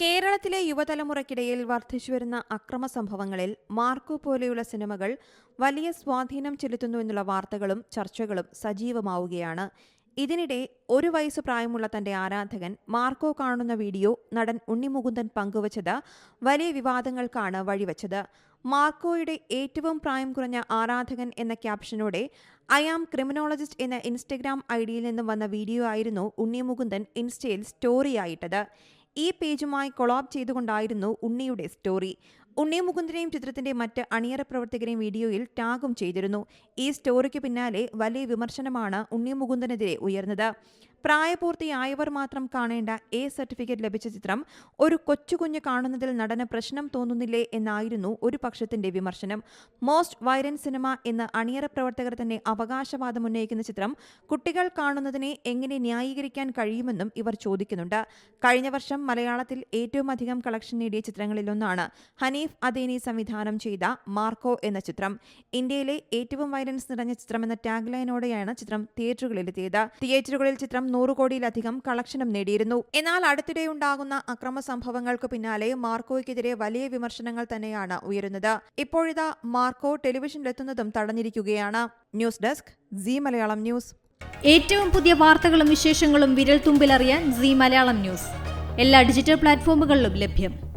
കേരളത്തിലെ യുവതലമുറയ്ക്കിടയിൽ വർദ്ധിച്ചുവരുന്ന അക്രമ സംഭവങ്ങളിൽ മാർക്കോ പോലെയുള്ള സിനിമകൾ വലിയ സ്വാധീനം ചെലുത്തുന്നു എന്നുള്ള വാർത്തകളും ചർച്ചകളും സജീവമാവുകയാണ്. ഇതിനിടെ ഒരു വയസ്സ് പ്രായമുള്ള തന്റെ ആരാധകൻ മാർക്കോ കാണുന്ന വീഡിയോ നടൻ ഉണ്ണിമുകുന്ദൻ പങ്കുവച്ചത് വലിയ വിവാദങ്ങൾക്കാണ് വഴിവെച്ചത്. മാർക്കോയുടെ ഏറ്റവും പ്രായം കുറഞ്ഞ ആരാധകൻ എന്ന ക്യാപ്ഷനോടെ ഐ ആം ക്രിമിനോളജിസ്റ്റ് എന്ന ഇൻസ്റ്റഗ്രാം ഐ ഡിയിൽ നിന്നും വന്ന വീഡിയോ ആയിരുന്നു ഉണ്ണിമുകുന്ദൻ ഇൻസ്റ്റയിൽ സ്റ്റോറിയായിട്ടത്. ഈ പേജുമായി കൊളാബ് ചെയ്തുകൊണ്ടായിരുന്നു ഉണ്ണിയുടെ സ്റ്റോറി ഉണ്ണി മുകുന്ദനെയും ചിത്രത്തിന്റെ മറ്റ് അണിയറ പ്രവർത്തകരെയും വീഡിയോയിൽ ടാഗും ചെയ്തിരുന്നു. ഈ സ്റ്റോറിക്ക് പിന്നാലെ വലിയ വിമർശനമാണ് ഉണ്ണി മുകുന്ദനെതിരെ ഉയർന്നത്. പ്രായപൂർത്തിയായവർ മാത്രം കാണേണ്ട എ സർട്ടിഫിക്കറ്റ് ലഭിച്ച ചിത്രം ഒരു കൊച്ചുകുഞ്ഞ് കാണുന്നതിൽ നടന് പ്രശ്നം തോന്നുന്നില്ലേ എന്നായിരുന്നു ഒരു പക്ഷത്തിന്റെ വിമർശനം. മോസ്റ്റ് വൈറൻ സിനിമ എന്ന് അണിയറ പ്രവർത്തകർ തന്നെ അവകാശവാദം ഉന്നയിക്കുന്ന ചിത്രം കുട്ടികൾ കാണുന്നതിനെ എങ്ങനെ ന്യായീകരിക്കാൻ കഴിയുമെന്നും ഇവർ ചോദിക്കുന്നുണ്ട്. കഴിഞ്ഞ വർഷം മലയാളത്തിൽ ഏറ്റവും അധികം കളക്ഷൻ നേടിയ ചിത്രങ്ങളിലൊന്നാണ് ഹനീഫ് അദേനി സംവിധാനം ചെയ്ത മാർക്കോ എന്ന ചിത്രം. ഇന്ത്യയിലെ ഏറ്റവും വയലൻസ് നിറഞ്ഞ ചിത്രമെന്ന ടാഗ് ലൈനോടെയാണ് ചിത്രം തിയേറ്ററുകളിലെത്തിയത് തിയേറ്ററുകളിൽ ചിത്രം നൂറ് കോടിയിലധികം കളക്ഷനും നേടിയിരുന്നു. എന്നാൽ അടുത്തിടെ ഉണ്ടാകുന്ന അക്രമ സംഭവങ്ങൾക്ക് പിന്നാലെ മാർക്കോയ്ക്കെതിരെ വലിയ വിമർശനങ്ങൾ തന്നെയാണ് ഉയരുന്നത്. ഇപ്പോഴിതാ മാർക്കോ ടെലിവിഷനിലെത്തുന്നതും തടഞ്ഞിരിക്കുകയാണ്. News desk C Malayalam news. ഏറ്റവും പുതിയ വാർത്തകളും വിശേഷങ്ങളും വിരൽ തുമ്പിലറിയാൻ സി മലയാളം ന്യൂസ്. എല്ലാ ഡിജിറ്റൽ പ്ലാറ്റ്ഫോമുകളിലും ലഭ്യം.